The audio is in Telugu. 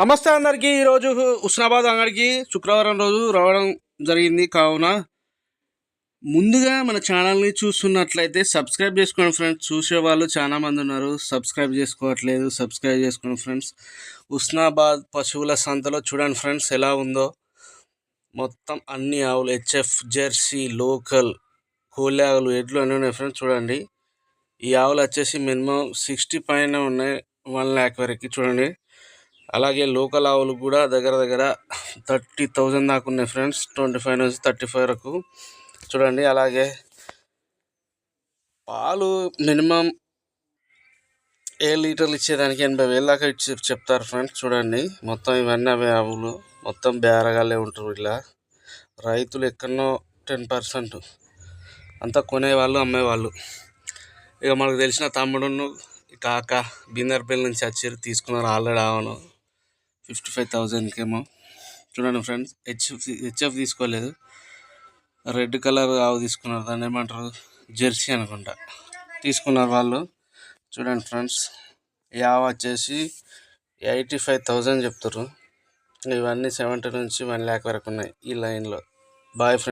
నమస్తే అందరికీ. ఈరోజు హుస్నాబాద్ అంగడికి శుక్రవారం రోజు రావడం జరిగింది. కావున ముందుగా మన ఛానల్ని చూస్తున్నట్లయితే సబ్స్క్రైబ్ చేసుకోండి ఫ్రెండ్స్. చూసేవాళ్ళు చాలామంది చాలా మంది ఉన్నారు. సబ్స్క్రైబ్ చేసుకోవట్లేదు. సబ్స్క్రైబ్ చేసుకోండి ఫ్రెండ్స్. ఉస్నాబాద్ పశువుల సంతలో చూడండి ఫ్రెండ్స్ ఎలా ఉందో. మొత్తం అన్ని ఆవులు హెచ్ఎఫ్ జెర్సీ లోకల్ కోళ్ళ ఆవులు ఎడ్లు అన్నీ ఉన్నాయి ఫ్రెండ్స్ చూడండి. ఈ ఆవులు వచ్చేసి మినిమం సిక్స్టీ పైన ఉన్నాయి. వన్ ల్యాక్ వరకు చూడండి. అలాగే లోకల్ ఆవులు కూడా దగ్గర దగ్గర థర్టీ థౌజండ్ దాకా ఉన్నాయి ఫ్రెండ్స్. ట్వంటీ ఫైవ్ నుంచి థర్టీ ఫైవ్ వరకు. చూడండి అలాగే పాలు మినిమం ఏ లీటర్లు ఇచ్చేదానికి ఎనభై వేలు దాకా ఇచ్చి చెప్తారు ఫ్రెండ్స్. చూడండి మొత్తం ఇవన్నీ అవే ఆవులు. మొత్తం బేరగాలే ఉంటారు ఇలా. రైతులు ఎక్కడనో టెన్ పర్సెంట్. అంతా కొనేవాళ్ళు అమ్మేవాళ్ళు. ఇక మనకు తెలిసిన తమ్ముడును కాక బీనర్పల్లి నుంచి వచ్చారు తీసుకున్నారు ఆల్రెడీ ఆవును. ఫిఫ్టీ ఫైవ్ థౌజండ్కేమో. చూడండి ఫ్రెండ్స్ హెచ్ఎఫ్ హెచ్ఎఫ్ తీసుకోలేదు. రెడ్ కలర్ ఆవు తీసుకున్నారు దాన్ని ఏమంటారు? జెర్సీ అనుకుంటా. తీసుకున్నారు వాళ్ళు. చూడండి ఫ్రెండ్స్ ఈ ఆవు వచ్చేసి ఎయిటీ ఫైవ్ థౌజండ్ చెప్తారు ఇవన్నీ సెవెంటీ నుంచి వన్ ల్యాక్ వరకు ఉన్నాయి ఈ లైన్లో. Boy friend